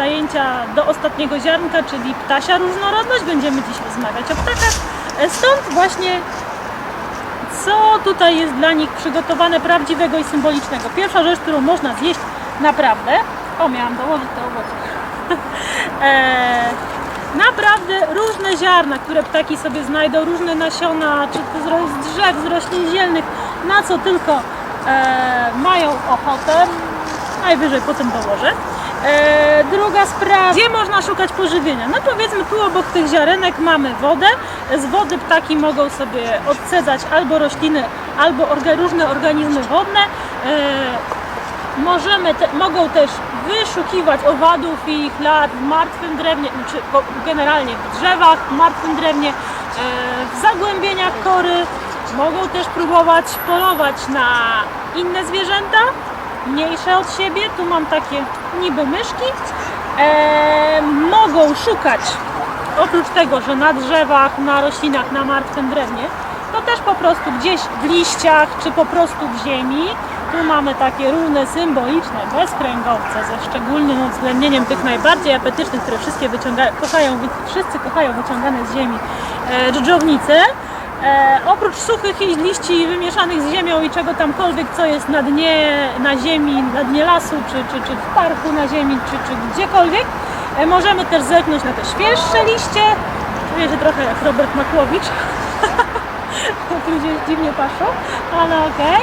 zajęcia do ostatniego ziarnka, czyli ptasia różnorodność. Będziemy dziś rozmawiać o ptakach. E, Stąd właśnie co tutaj jest dla nich przygotowane prawdziwego i symbolicznego. Pierwsza rzecz, którą można zjeść naprawdę, o miałam dołożyć te owoce, naprawdę różne ziarna, które ptaki sobie znajdą, różne nasiona, czy to z drzew, z roślin zielnych, na co tylko e, mają ochotę, najwyżej potem dołożę. E, druga sprawa, gdzie można szukać pożywienia? No powiedzmy tu obok tych ziarenek mamy wodę. Z wody ptaki mogą sobie odcedzać albo rośliny, albo orga, różne organizmy wodne. E, możemy te, mogą też wyszukiwać owadów i ich lat w martwym drewnie, czy generalnie w drzewach, w martwym drewnie, e, w zagłębieniach kory. Mogą też próbować polować na inne zwierzęta, mniejsze od siebie. Tu mam takie niby myszki. E, mogą szukać, oprócz tego, że na drzewach, na roślinach, na martwym drewnie, to też po prostu gdzieś w liściach, czy po prostu w ziemi. Tu mamy takie różne symboliczne bezkręgowce ze szczególnym uwzględnieniem tych najbardziej apetycznych, które wszystkie kochają, wszyscy kochają wyciągane z ziemi e, dżdżownice. E, oprócz suchych liści wymieszanych z ziemią i czego tamkolwiek, co jest na dnie, na ziemi, na dnie lasu, czy, czy, czy w parku na ziemi, czy, czy gdziekolwiek, e, możemy też zerknąć na te świeższe liście. Czuję się trochę jak Robert Makłowicz. Jak ludzie dziwnie patrzą, ale okej.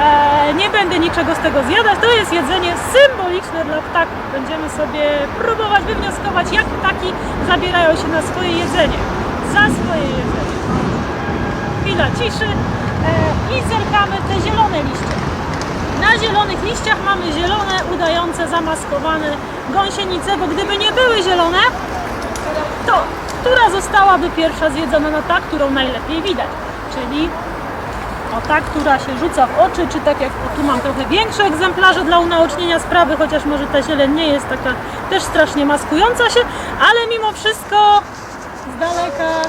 E, Nie będę niczego z tego zjadać. To jest jedzenie symboliczne dla ptaków. Będziemy sobie próbować wywnioskować, jak ptaki zabierają się na swoje jedzenie. Za swoje jedzenie. Chwila ciszy e, i zerkamy te zielone liście. Na zielonych liściach mamy zielone, udające, zamaskowane gąsienice, bo gdyby nie były zielone, to która zostałaby pierwsza zjedzona na ta, którą najlepiej widać, czyli o ta, która się rzuca w oczy, czy tak jak tu mam trochę większe egzemplarze dla unaocznienia sprawy, chociaż może ta zieleń nie jest taka też strasznie maskująca się, ale mimo wszystko z daleka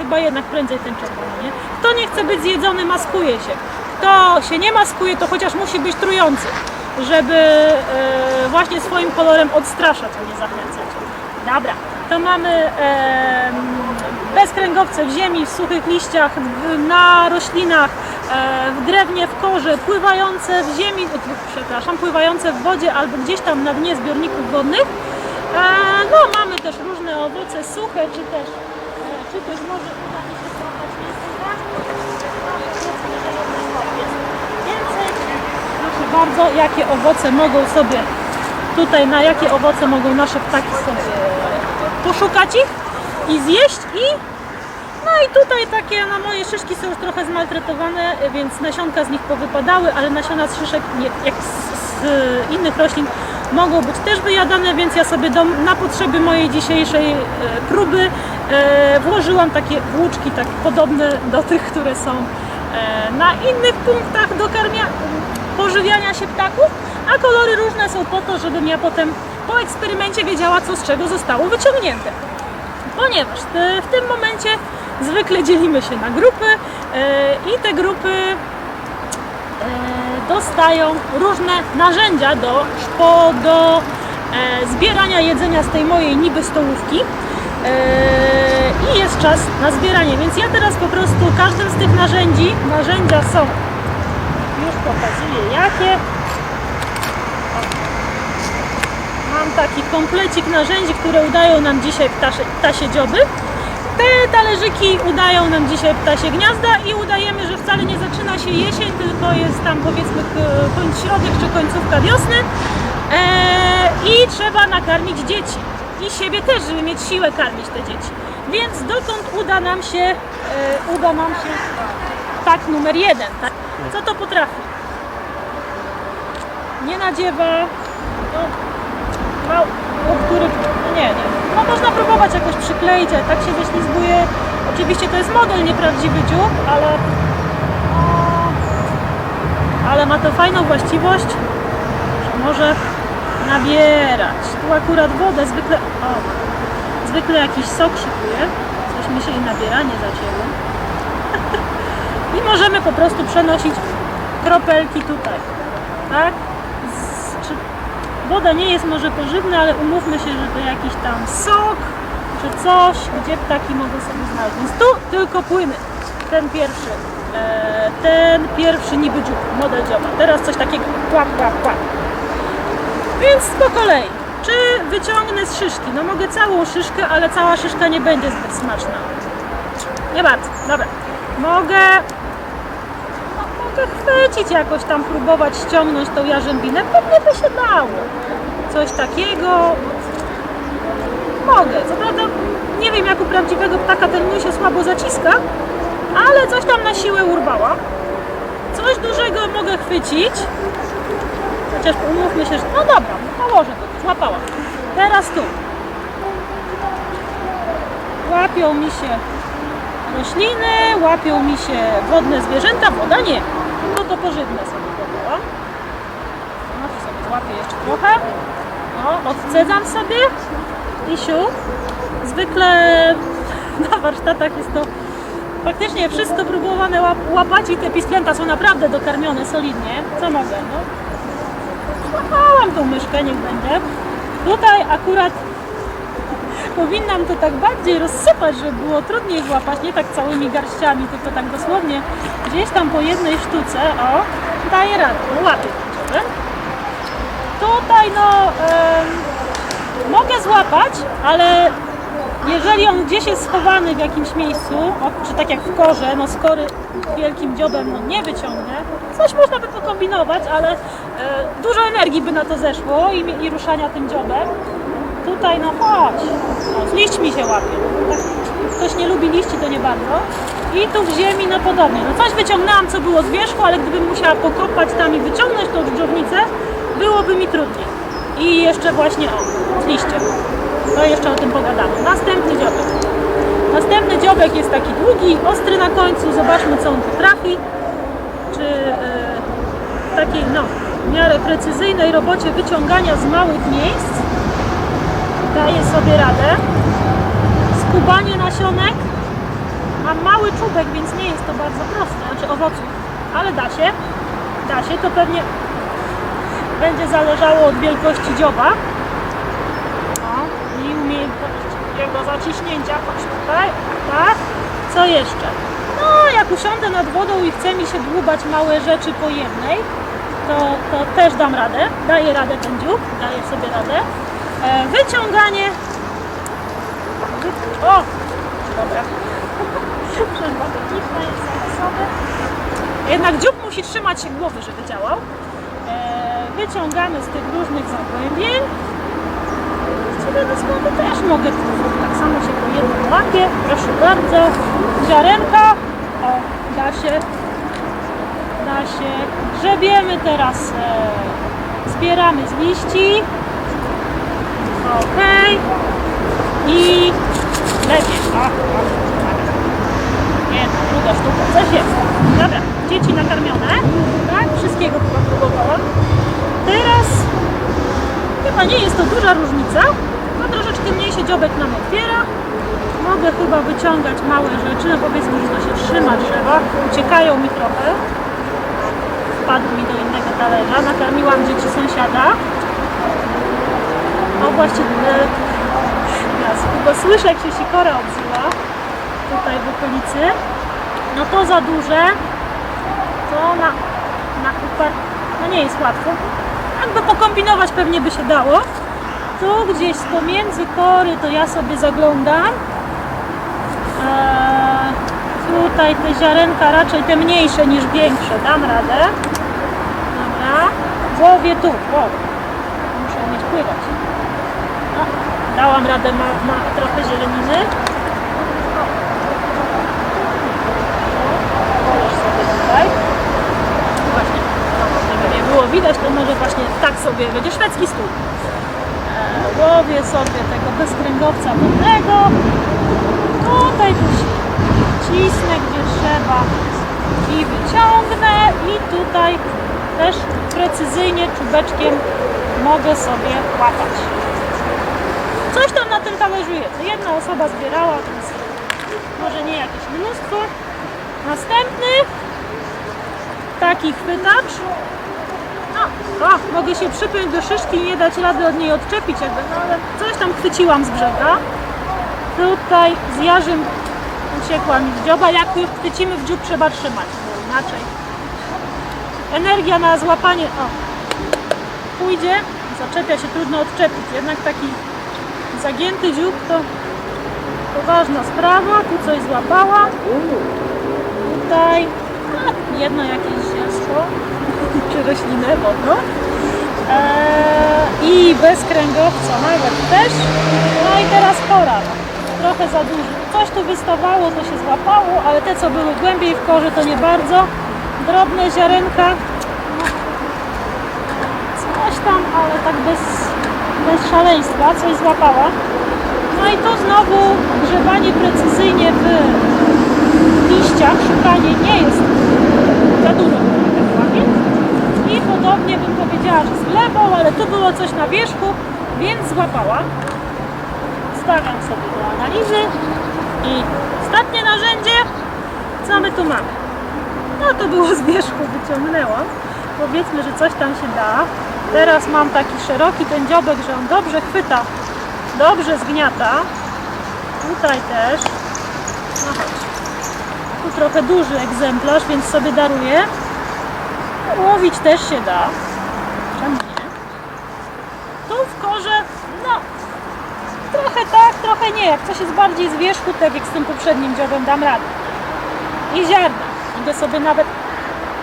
chyba jednak prędzej ten czerwony, nie? Kto nie chce być zjedzony, maskuje się. Kto się nie maskuje, to chociaż musi być trujący, żeby e, właśnie swoim kolorem odstraszać, a nie zachęcać. Dobra, to mamy em, bezkręgowce w ziemi, w suchych liściach, w, na roślinach, e, w drewnie, w korze, pływające w ziemi, przepraszam, pływające w wodzie albo gdzieś tam na dnie zbiorników wodnych. E, no, mamy też różne owoce suche, czy też, e, czy też może uda mi się złapać więcej. Proszę bardzo, jakie owoce mogą sobie tutaj, na jakie owoce mogą nasze ptaki sobie poszukać ich i zjeść i no i tutaj takie na moje szyszki są już trochę zmaltretowane, więc nasionka z nich powypadały, ale nasiona z szyszek, jak z, z innych roślin, mogą być też wyjadane, więc ja sobie do, na potrzeby mojej dzisiejszej e, próby włożyłam takie włóczki tak podobne do tych, które są e, na innych punktach do karmia, pożywiania się ptaków, a kolory różne są po to, żebym ja potem po eksperymencie wiedziała, co z czego zostało wyciągnięte. Ponieważ te- w tym momencie zwykle dzielimy się na grupy e, i te grupy e, dostają różne narzędzia do, do e, zbierania jedzenia z tej mojej niby stołówki. e, i jest czas na zbieranie, więc ja teraz po prostu każdym z tych narzędzi, narzędzia są, już pokazuję jakie, Mam taki komplecik narzędzi, które udają nam dzisiaj ptasie, ptasie dzioby. Te talerzyki udają nam dzisiaj ptasie gniazda i udajemy, że wcale nie zaczyna się jesień, tylko jest tam powiedzmy końc środek czy końcówka wiosny. Eee, i trzeba nakarmić dzieci i siebie też, żeby mieć siłę karmić te dzieci. Więc dokąd uda nam się, e, uda nam się tak numer jeden, tak? Co to potrafi? Nie nadziewa, no, no, o których, no nie, nie. No można próbować jakoś przykleić, ale tak się wyślizguje. Oczywiście to jest model, nieprawdziwy dziób, ale no, ale ma to fajną właściwość, że może nabierać. Tu akurat wodę zwykle, o, zwykle jakiś sok szykuje. Coś mi się i nabieranie zacięło. I możemy po prostu przenosić kropelki tutaj, tak? Z, czy Woda nie jest może pożywna, ale umówmy się, że to jakiś tam sok czy coś, gdzie ptaki mogą sobie znaleźć. Więc tu tylko płyny. Ten pierwszy, e, ten pierwszy niby dziób, model dzioba. Teraz coś takiego, płap, płap, płap. Więc po kolei. Czy wyciągnę z szyszki? No mogę całą szyszkę, ale cała szyszka nie będzie zbyt smaczna. Nie bardzo, dobra. Mogę, no, mogę chwycić jakoś tam, próbować ściągnąć tą jarzębinę. Pewnie by się dało. Coś takiego. Mogę. Co prawda nie wiem jak u prawdziwego ptaka ten mój się słabo zaciska, ale coś tam na siłę urwała. Coś dużego mogę chwycić. Chociaż umówmy się, że no dobra, położę to, złapałam. Teraz tu. Łapią mi się rośliny, łapią mi się wodne zwierzęta, woda nie. No to pożywne sobie pobrałam. No to sobie złapię jeszcze trochę. No, odcedzam sobie i siu. Zwykle na warsztatach jest to faktycznie wszystko próbowane łap- łapać i te pisklęta są naprawdę dokarmione solidnie. Co mogę, no? Złapałam tą myszkę, niech będzie. Tutaj akurat powinnam to tak bardziej rozsypać, żeby było trudniej złapać, nie tak całymi garściami, tylko tak dosłownie gdzieś tam po jednej sztuce, o, daje radę, no łapię. Tutaj no mogę złapać, ale jeżeli on gdzieś jest schowany w jakimś miejscu, o, czy tak jak w korze, no skory wielkim dziobem no nie wyciągnę, coś można by pokombinować, ale dużo energii by na to zeszło i, i ruszania tym dziobem. Tutaj no chodź, no, z liśćmi się łapie. Tak, ktoś nie lubi liści, to nie bardzo. I tu w ziemi no podobnie. No coś wyciągnęłam, co było z wierzchu, ale gdybym musiała pokopać tam i wyciągnąć tą dżdżownicę, byłoby mi trudniej. I jeszcze właśnie o, z liściem. To jeszcze o tym pogadamy. Następny dziobek. Następny dziobek jest taki długi, ostry na końcu. Zobaczmy, co on potrafi. Czy e, w takiej, no, w miarę precyzyjnej robocie wyciągania z małych miejsc daje sobie radę. Skubanie nasionek. Mam mały czubek, więc nie jest to bardzo proste, znaczy owoców, ale da się. Da się, to pewnie będzie zależało od wielkości dzioba. O, i umiejętności jego zaciśnięcia. Chodź tutaj, tak. Co jeszcze? No, jak usiądę nad wodą i chce mi się dłubać małe rzeczy po jednej, to, to też dam radę. Daję radę ten dziób, daję sobie radę. E, wyciąganie. Wy... O! Dobra. Jednak dziób musi trzymać się głowy, żeby działał. E, wyciągamy z tych różnych zagłębień. Właściwie dosłownie też mogę tak samo się po jednym łapie. Proszę bardzo. Ziarenka. O, da się. Da się. Grzebiemy teraz. E, zbieramy z liści. Ok. I lepiej. Nie, no, druga sztuka. Coś jest. Dobra, dzieci nakarmione. Tak, wszystkiego chyba próbowałam. Teraz chyba nie jest to duża różnica. Ma troszeczkę mniejszy dziobek nam otwiera. Mogę chyba wyciągać małe rzeczy. No powiedzmy, że to się trzyma drzewa. Uciekają mi trochę. Wpadł mi do innego talerza. Nakarmiłam dzieci sąsiada. O ja chyba słyszę jak się sikora odzywa tutaj w okolicy. No to za duże. To na, na upar... No nie jest łatwo. Jakby pokombinować pewnie by się dało. Tu gdzieś z pomiędzy kory to ja sobie zaglądam. Eee, tutaj te ziarenka raczej te mniejsze niż większe. Dam radę. Łowię tu. O. Muszę umieć pływać. No, dałam radę, ma, ma trochę zieleniny. Sobie tutaj. Właśnie, żeby nie było widać, to może właśnie tak sobie będzie szwedzki stół. E, łowię sobie tego bezkręgowca wodnego. Tutaj cisnę gdzie trzeba i wyciągnę i tutaj też precyzyjnie czubeczkiem mogę sobie łapać. Coś tam na tym talerzu jest. Jedna osoba zbierała, więc może nie jakieś mnóstwo. Następny taki chwytacz. No, A, mogę się przypiąć do szyszki i nie dać rady od niej odczepić jakby, no ale coś tam chwyciłam z brzega. Tutaj z jarzym uciekła mi z dzioba. Jak chwycimy w dziób, trzeba trzymać, bo inaczej. Energia na złapanie, o, pójdzie, zaczepia się, trudno odczepić. Jednak taki zagięty dziób to poważna sprawa. Tu coś złapała. Tutaj no, jedno jakieś zielsko, czy roślinę wodną. Eee, I bez kręgowca nawet też. No i teraz pora. Trochę za dużo. Coś tu wystawało, to się złapało, ale te co były głębiej w korze to nie bardzo. Drobne ziarenka. Coś tam, ale tak bez, bez szaleństwa, coś złapała. No i tu znowu grzebanie precyzyjnie w liściach, szukanie nie jest za dużo. I podobnie bym powiedziała, że z glebą, ale tu było coś na wierzchu, więc złapała. Stawiam sobie do analizy i ostatnie narzędzie, co my tu mamy? No to było z wierzchu, wyciągnęłam. Powiedzmy, że coś tam się da. Teraz mam taki szeroki ten dziobek, że on dobrze chwyta, dobrze zgniata. Tutaj też. No chodź. Tu trochę duży egzemplarz, więc sobie daruję. Łowić też się da. Nie? Tu w korze, no trochę tak, trochę nie. Jak coś jest bardziej z wierzchu, tak jak z tym poprzednim dziobem dam radę. I ziarna. Mogę sobie nawet,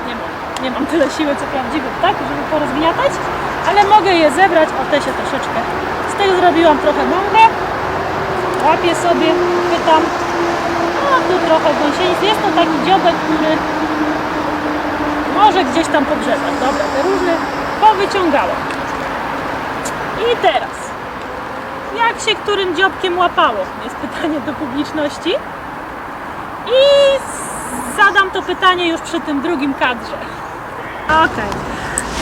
nie mam, nie mam tyle siły co prawdziwy ptak, żeby porozgniatać, ale mogę je zebrać, o te się troszeczkę. Z tego zrobiłam trochę mąkę. Łapię sobie, pytam. No tu trochę gąsienic. Jest to taki dziobek, który może gdzieś tam pogrzebać. Dobra, te różne powyciągałam. I teraz, jak się którym dziobkiem łapało? Jest pytanie do publiczności. I to pytanie już przy tym drugim kadrze. Okej.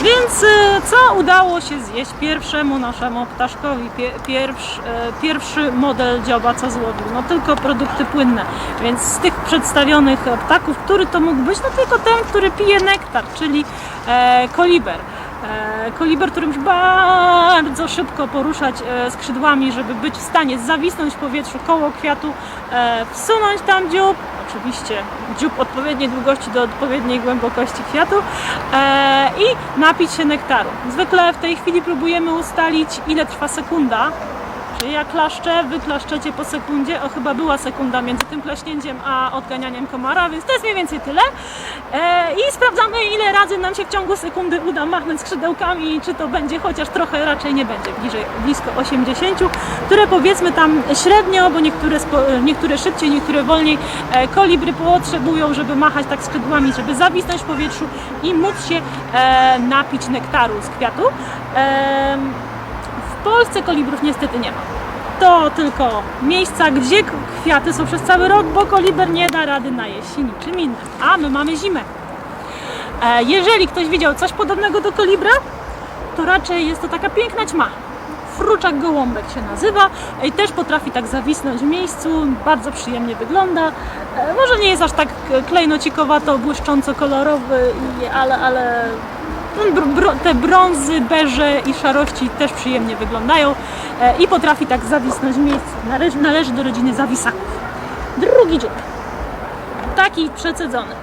Więc y, co udało się zjeść pierwszemu naszemu ptaszkowi? Pie, pierwszy, e, pierwszy model dzioba, co złowił? No tylko produkty płynne. Więc z tych przedstawionych e, ptaków, który to mógł być? No tylko ten, który pije nektar, czyli e, koliber. E, Koliber, który musi bardzo szybko poruszać e, skrzydłami, żeby być w stanie zawisnąć w powietrzu koło kwiatu, e, wsunąć tam dziób, oczywiście dziób odpowiedniej długości do odpowiedniej głębokości kwiatu e, i napić się nektaru. Zwykle w tej chwili próbujemy ustalić, ile trwa sekunda. Czyli ja klaszczę, wy klaszczecie po sekundzie. O, chyba była sekunda między tym klaśnięciem a odganianiem komara, więc to jest mniej więcej tyle. E, I sprawdzamy, ile razy nam się w ciągu sekundy uda machnąć skrzydełkami czy to będzie chociaż trochę, raczej nie będzie, bliżej, blisko 80, które powiedzmy tam średnio, bo niektóre, spo, niektóre szybciej, niektóre wolniej, e, kolibry potrzebują, żeby machać tak skrzydłami, żeby zawisnąć w powietrzu i móc się e, napić nektaru z kwiatu. W Polsce kolibrów niestety nie ma. To tylko miejsca, gdzie kwiaty są przez cały rok, bo koliber nie da rady najeść się niczym innym. A my mamy zimę. E, jeżeli ktoś widział coś podobnego do kolibra, to raczej jest to taka piękna ćma. Fruczak gołąbek się nazywa i też potrafi tak zawisnąć w miejscu, bardzo przyjemnie wygląda. E, może nie jest aż tak klejnocikowato, błyszcząco kolorowy, ale, ale te brązy, beże i szarości też przyjemnie wyglądają e, i potrafi tak zawisnąć w miejscu. Należy, należy do rodziny zawisaków. Drugi dziób. Taki przecedzony.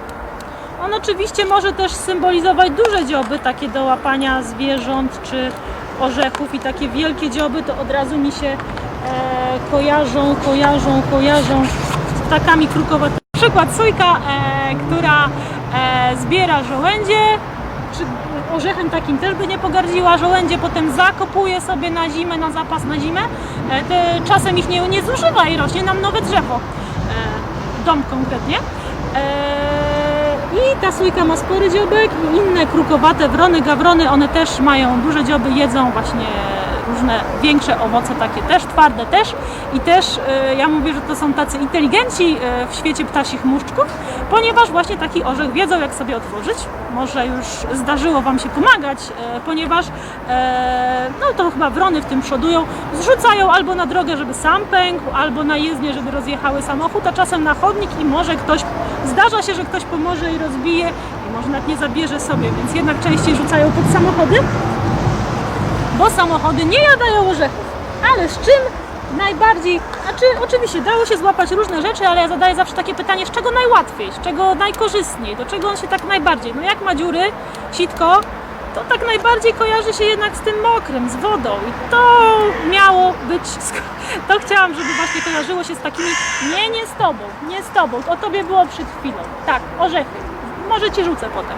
On oczywiście może też symbolizować duże dzioby, takie do łapania zwierząt czy orzechów i takie wielkie dzioby to od razu mi się e, kojarzą, kojarzą, kojarzą z ptakami krukowatymi. Przykład sójka, e, która e, zbiera żołędzie, czy orzechem takim też by nie pogardziła, żołędzie potem zakopuje sobie na zimę, na zapas na zimę, e, czasem ich nie, nie zużywa i rośnie nam nowe drzewo, e, dom konkretnie. E, I ta sójka ma spory dziobek i inne krukowate wrony, gawrony, one też mają duże dzioby, jedzą właśnie różne większe owoce, takie też twarde też. I też e, ja mówię, że to są tacy inteligenci e, w świecie ptasich muszczków, ponieważ właśnie taki orzech wiedzą, jak sobie otworzyć. Może już zdarzyło Wam się pomagać, e, ponieważ no to chyba wrony w tym przodują, zrzucają albo na drogę, żeby sam pękł, albo na jezdnię, żeby rozjechały samochód, a czasem na chodnik i może ktoś, zdarza się, że ktoś pomoże i rozbije i może nawet nie zabierze sobie, więc jednak częściej rzucają pod samochody, bo samochody nie jadają orzechów. Ale z czym najbardziej, znaczy oczywiście dało się złapać różne rzeczy, ale ja zadaję zawsze takie pytanie, z czego najłatwiej, z czego najkorzystniej, do czego on się tak najbardziej, no jak ma dziury, sitko, to tak najbardziej kojarzy się jednak z tym mokrym, z wodą i to miało być, to chciałam, żeby właśnie kojarzyło się z takimi, nie, nie z Tobą, nie z Tobą, o Tobie było przed chwilą, tak, orzechy, może Ci rzucę potem.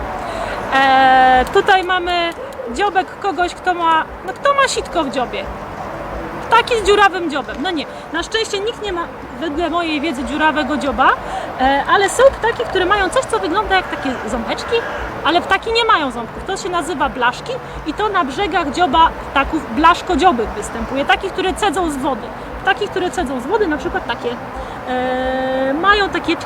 Eee, tutaj mamy dziobek kogoś, kto ma, no kto ma sitko w dziobie, Ptaki z dziurawym dziobem. No nie, na szczęście nikt nie ma, wedle mojej wiedzy, dziurawego dzioba, e, ale są ptaki, które mają coś, co wygląda jak takie ząbeczki, ale ptaki nie mają ząbków. To się nazywa blaszki i to na brzegach dzioba ptaków blaszkodziobych występuje, takich, które cedzą z wody. Ptaki, które cedzą z wody, na przykład takie, e, mają takie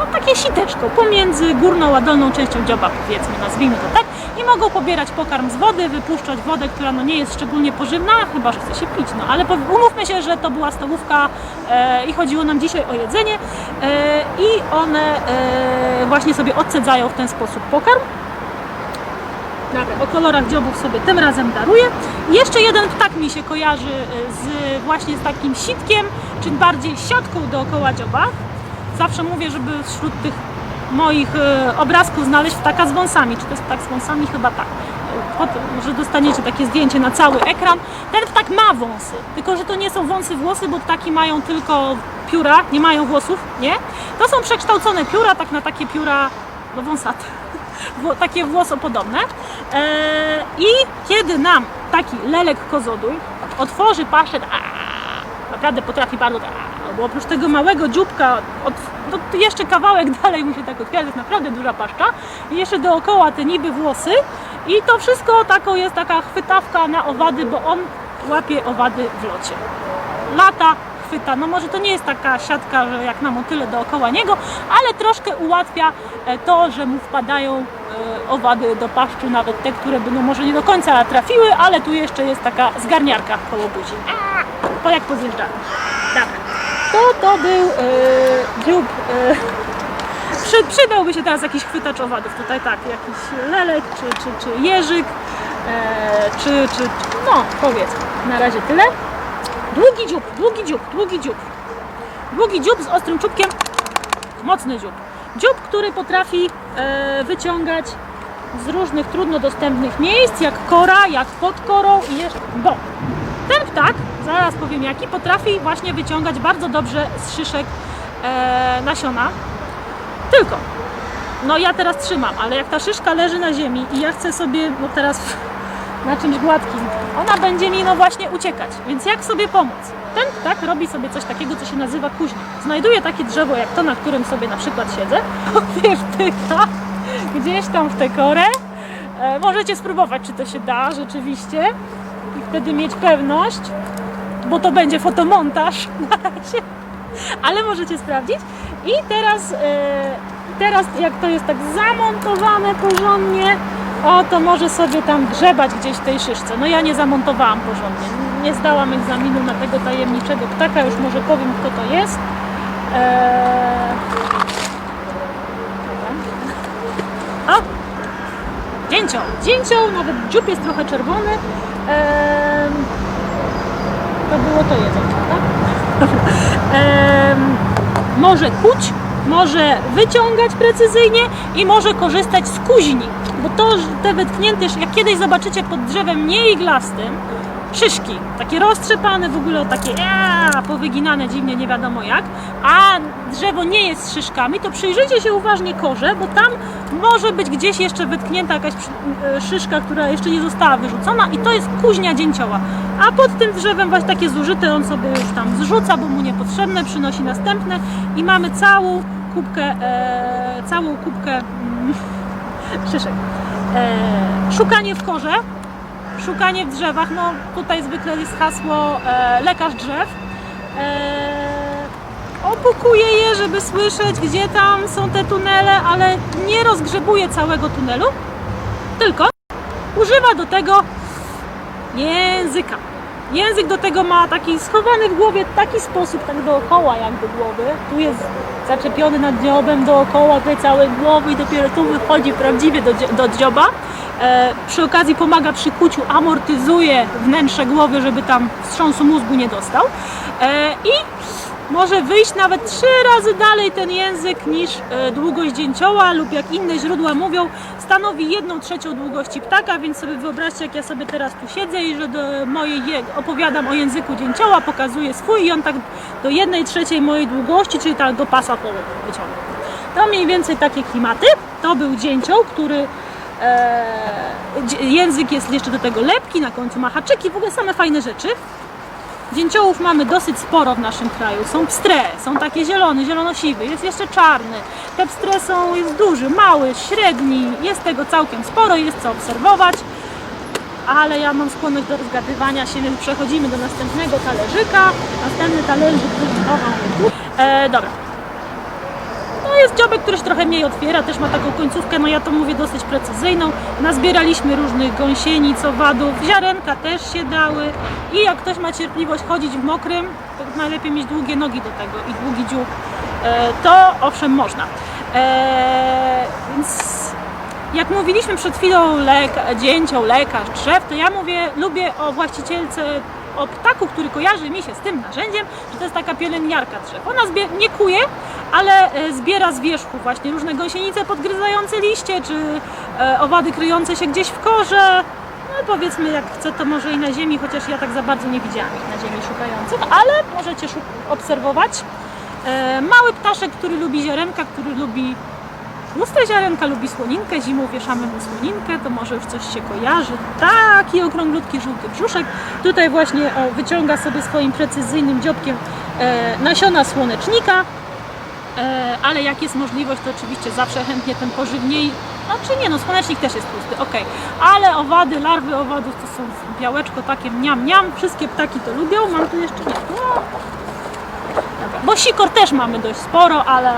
no, takie siteczko pomiędzy górną a dolną częścią dzioba, powiedzmy, nazwijmy to tak, i mogą pobierać pokarm z wody, wypuszczać wodę, która no, nie jest szczególnie pożywna, chyba że chce się pić, no ale umówmy się, że to była stołówka e, i chodziło nam dzisiaj o jedzenie e, i one e, właśnie sobie odcedzają w ten sposób pokarm. O kolorach dziobów sobie tym razem daruję. Jeszcze jeden ptak mi się kojarzy e, z, właśnie z takim sitkiem, czy bardziej siatką dookoła dzioba. Zawsze mówię, żeby wśród tych moich e, obrazków znaleźć ptaka z wąsami. Czy to jest ptak z wąsami? Chyba tak. E, Potem może dostaniecie takie zdjęcie na cały ekran. Ten ptak ma wąsy, tylko że to nie są wąsy włosy, bo ptaki mają tylko pióra, nie mają włosów, nie? To są przekształcone pióra, tak na takie pióra no wąsate, takie włosopodobne. E, I kiedy nam taki lelek kozodój otworzy paszczet, a, naprawdę potrafi bardzo, bo oprócz tego małego dzióbka, od, no, to jeszcze kawałek dalej mu się tak otwiera, to jest naprawdę duża paszcza i jeszcze dookoła te niby włosy i to wszystko taką jest taka chwytawka na owady, bo on łapie owady w locie. Lata, chwyta, no może to nie jest taka siatka, że jak na motyle dookoła niego, ale troszkę ułatwia e, to, że mu wpadają e, owady do paszczu, nawet te, które by no może nie do końca trafiły, ale tu jeszcze jest taka zgarniarka koło buzi. Po jak pozjeżdżamy. Dobra. To to był e, dziób. E, przy, przydałby się teraz jakiś chwytacz owadów. Tutaj tak, jakiś lelek czy, czy, czy jeżyk, e, czy, czy, no powiedzmy. Na razie tyle. Długi dziób, długi dziób, długi dziób. Długi dziób z ostrym czubkiem, mocny dziób. Dziób, który potrafi wyciągać z różnych trudno dostępnych miejsc, jak kora, jak pod korą i jeszcze... Bo ten ptak, zaraz powiem jaki, potrafi właśnie wyciągać bardzo dobrze z szyszek e, nasiona. Tylko, no ja teraz trzymam, ale jak ta szyszka leży na ziemi i ja chcę sobie, no teraz na czymś gładkim, ona będzie mi no właśnie uciekać. Więc jak sobie pomóc? Ten ptak robi sobie coś takiego, co się nazywa kuźnik. Znajduje takie drzewo jak to, na którym sobie na przykład siedzę, wpycha gdzieś tam w tę korę. E, możecie spróbować, czy to się da rzeczywiście i wtedy mieć pewność, bo to będzie fotomontaż na razie, ale możecie sprawdzić. I teraz, e, teraz jak to jest tak zamontowane porządnie, o, to może sobie tam grzebać gdzieś w tej szyszce. No ja nie zamontowałam porządnie. Nie zdałam egzaminu na tego tajemniczego ptaka, już może powiem kto to jest. Dobra. O! Dzięcioł. Dzięcioł, nawet dziób jest trochę czerwony. Eee... Było to jedzenie, tak? Em, może kuć, może wyciągać precyzyjnie i może korzystać z kuźni. Bo to, te wytknięte, jak kiedyś zobaczycie pod drzewem nieiglastym, szyszki, takie roztrzepane w ogóle, takie aaa, powyginane dziwnie, nie wiadomo jak, a drzewo nie jest szyszkami, to przyjrzyjcie się uważnie korze, bo tam może być gdzieś jeszcze wytknięta jakaś e, szyszka, która jeszcze nie została wyrzucona i to jest kuźnia dzięcioła. A pod tym drzewem właśnie takie zużyte on sobie już tam zrzuca, bo mu niepotrzebne, przynosi następne i mamy całą kubkę, e, całą kubkę mm, szyszek. E, szukanie w korze szukanie w drzewach, no tutaj zwykle jest hasło e, lekarz drzew. E, opukuje je, żeby słyszeć, gdzie tam są te tunele, ale nie rozgrzebuje całego tunelu, tylko używa do tego języka. Język do tego ma taki schowany w głowie taki sposób, tak dookoła jakby głowy. Tu jest zaczepiony nad dziobem dookoła tej całej głowy i dopiero tu wychodzi prawdziwie do, do dzioba. E, przy okazji pomaga przy kuciu, amortyzuje wnętrze głowy, żeby tam wstrząsu mózgu nie dostał. E, I może wyjść nawet trzy razy dalej ten język niż e, długość dzięcioła lub jak inne źródła mówią, stanowi jedną trzecią długości ptaka, więc sobie wyobraźcie jak ja sobie teraz tu siedzę i że do mojej, je- opowiadam o języku dzięcioła, pokazuję swój i on tak do jednej trzeciej mojej długości, czyli tak do pasa wyciąga. To mniej więcej takie klimaty. To był dzięcioł, który e, język jest jeszcze do tego lepki, na końcu ma haczyki, w ogóle same fajne rzeczy. Dzięciołów mamy dosyć sporo w naszym kraju. Są pstre, są takie zielone, zielono-siwy, jest jeszcze czarny. Te pstre są, jest duży, mały, średni, jest tego całkiem sporo, jest co obserwować. Ale ja mam skłonność do rozgadywania się, więc przechodzimy do następnego talerzyka. Następny talerzyk wybudował. E, dobra. Jest dziobek, który się trochę mniej otwiera, też ma taką końcówkę, no ja to mówię dosyć precyzyjną. Nazbieraliśmy różnych gąsienic, owadów, ziarenka też się dały i jak ktoś ma cierpliwość chodzić w mokrym, to najlepiej mieć długie nogi do tego i długi dziób, e, to owszem można. E, więc jak mówiliśmy przed chwilą leka, dzięcioł, lekarz, drzew, to ja mówię, lubię o właścicielce, o ptaku, który kojarzy mi się z tym narzędziem, że to jest taka pielęgniarka drzew. Ona zbie- nie kuje, ale e, zbiera z wierzchu właśnie różne gąsienice podgryzające liście, czy e, owady kryjące się gdzieś w korze. No powiedzmy, jak chce, to może i na ziemi, chociaż ja tak za bardzo nie widziałam ich na ziemi szukających, ale możecie obserwować. E, mały ptaszek, który lubi ziarenka, który lubi Tłuste ziarenka lubi słoninkę, zimą wieszamy mu słoninkę, to może już coś się kojarzy. Taki okrąglutki żółty brzuszek. Tutaj właśnie o, wyciąga sobie swoim precyzyjnym dziobkiem e, nasiona słonecznika. E, ale jak jest możliwość, to oczywiście zawsze chętnie ten pożywniej. No czy nie, no słonecznik też jest tłusty, okej. Ale owady, larwy owadów to są białeczko takie mniam, mniam. Wszystkie ptaki to lubią. Mam tu jeszcze nie. Bo sikor też mamy dość sporo, ale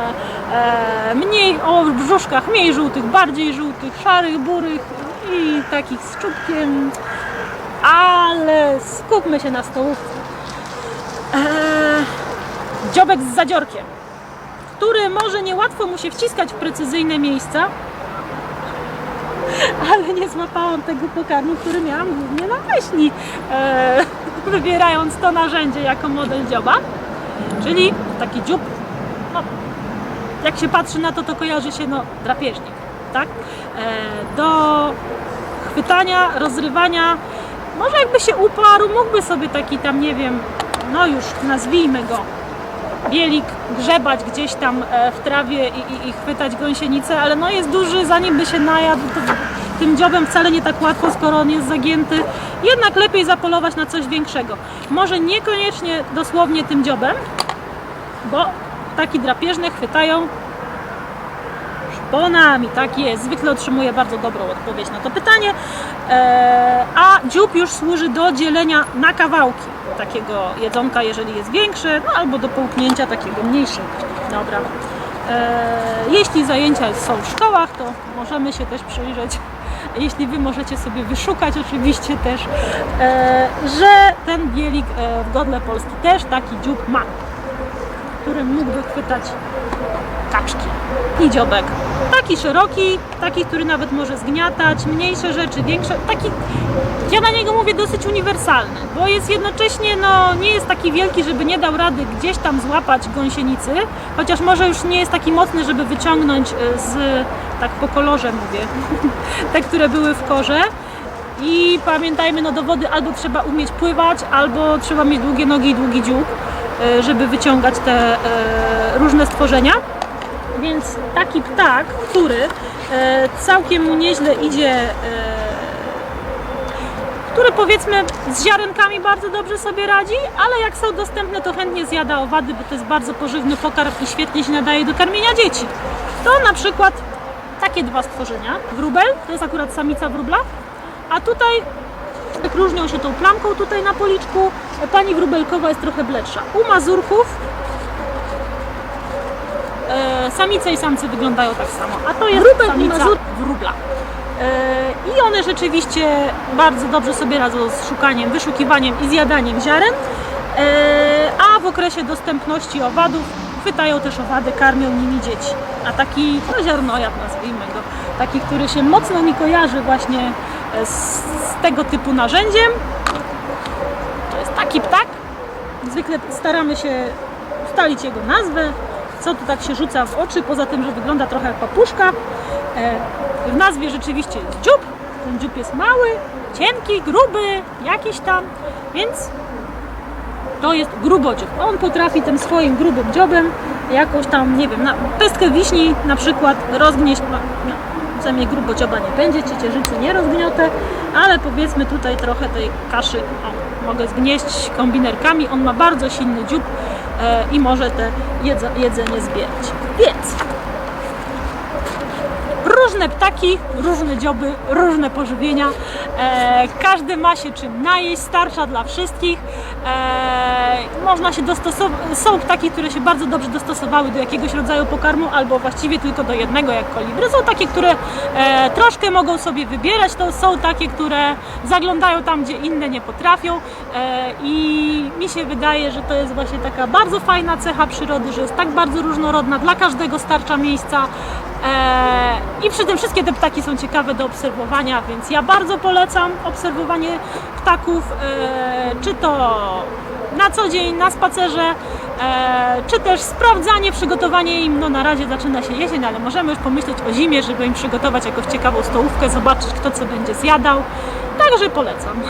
e, mniej o brzuszkach, mniej żółtych, bardziej żółtych, szarych, burych i takich z czubkiem. Ale skupmy się na stołówce. E, dziobek z zadziorkiem, który może niełatwo mu się wciskać w precyzyjne miejsca, ale nie złapałam tego pokarmu, który miałam głównie na myśli, e, wybierając to narzędzie jako model dzioba. Czyli taki dziób, no, jak się patrzy na to, to kojarzy się no, drapieżnik, tak? E, do chwytania, rozrywania, może jakby się uparł, mógłby sobie taki tam, nie wiem, no już nazwijmy go, bielik grzebać gdzieś tam e, w trawie i, i, i chwytać gąsienicę, ale no jest duży, zanim by się najadł, to tym dziobem wcale nie tak łatwo, skoro on jest zagięty. Jednak lepiej zapolować na coś większego. Może niekoniecznie dosłownie tym dziobem, bo ptaki drapieżne chwytają szponami, tak jest. Zwykle otrzymuje bardzo dobrą odpowiedź na to pytanie. E, a dziób już służy do dzielenia na kawałki takiego jedzonka, jeżeli jest większe, no albo do połknięcia takiego mniejszego. Dobra. E, jeśli zajęcia są w szkołach, to możemy się też przyjrzeć, jeśli Wy możecie sobie wyszukać oczywiście też, e, że ten bielik w Godle Polski też taki dziób ma, którym mógłby chwytać kaczki i dziobek. Taki szeroki, taki, który nawet może zgniatać, mniejsze rzeczy, większe, taki, ja na niego mówię dosyć uniwersalny, bo jest jednocześnie, no nie jest taki wielki, żeby nie dał rady gdzieś tam złapać gąsienicy, chociaż może już nie jest taki mocny, żeby wyciągnąć e, z, tak po kolorze mówię, te, które były w korze. I pamiętajmy, no do wody albo trzeba umieć pływać, albo trzeba mieć długie nogi i długi dziób, żeby wyciągać te e, różne stworzenia. Więc taki ptak, który e, całkiem nieźle idzie, e, który powiedzmy z ziarenkami bardzo dobrze sobie radzi, ale jak są dostępne, to chętnie zjada owady, bo to jest bardzo pożywny pokarm i świetnie się nadaje do karmienia dzieci. To na przykład takie dwa stworzenia. Wróbel, to jest akurat samica wróbla, a tutaj Tak Różnią się tą plamką tutaj na policzku. Pani wróbelkowa jest trochę bledsza. U mazurków e, samice i samcy wyglądają tak samo. A to jest Wróbel i samica mazur- wróbla. E, I one rzeczywiście bardzo dobrze sobie radzą z szukaniem, wyszukiwaniem i zjadaniem ziaren. E, a w okresie dostępności owadów chwytają też owady, karmią nimi dzieci. A taki no, ziarnojad nazwijmy go, taki, który się mocno mi kojarzy właśnie z, tego typu narzędziem, to jest taki ptak. Zwykle staramy się ustalić jego nazwę, co tu tak się rzuca w oczy, poza tym, że wygląda trochę jak papuszka. E, W nazwie rzeczywiście jest dziób. Ten dziób jest mały, cienki, gruby, jakiś tam, więc to jest grubodziób. On potrafi tym swoim grubym dziobem jakąś tam, nie wiem, na, pestkę wiśni na przykład rozgnieść. No, no, przynajmniej grubodzioba nie będzie, ciecierzycy nie rozgniotę, ale powiedzmy tutaj trochę tej kaszy o, mogę zgnieść kombinerkami. On ma bardzo silny dziób e, i może te jedze, jedzenie zbierać. Więc różne ptaki, różne dzioby, różne pożywienia. E, każdy ma się czym najeść, starsza dla wszystkich. E, można się dostosować. Są ptaki, które się bardzo dobrze dostosowały do jakiegoś rodzaju pokarmu, albo właściwie tylko do jednego, jak kolibry. Są takie, które e, troszkę mogą sobie wybierać, to są takie, które zaglądają tam, gdzie inne nie potrafią. E, I mi się wydaje, że to jest właśnie taka bardzo fajna cecha przyrody, że jest tak bardzo różnorodna, dla każdego starcza miejsca. E, I przy tym wszystkie te ptaki są ciekawe do obserwowania, więc ja bardzo polecam obserwowanie ptaków, e, czy to na co dzień, na spacerze, e, czy też sprawdzanie, przygotowanie im. No na razie zaczyna się jesień, ale możemy już pomyśleć o zimie, żeby im przygotować jakąś ciekawą stołówkę, zobaczyć kto co będzie zjadał. Także polecam.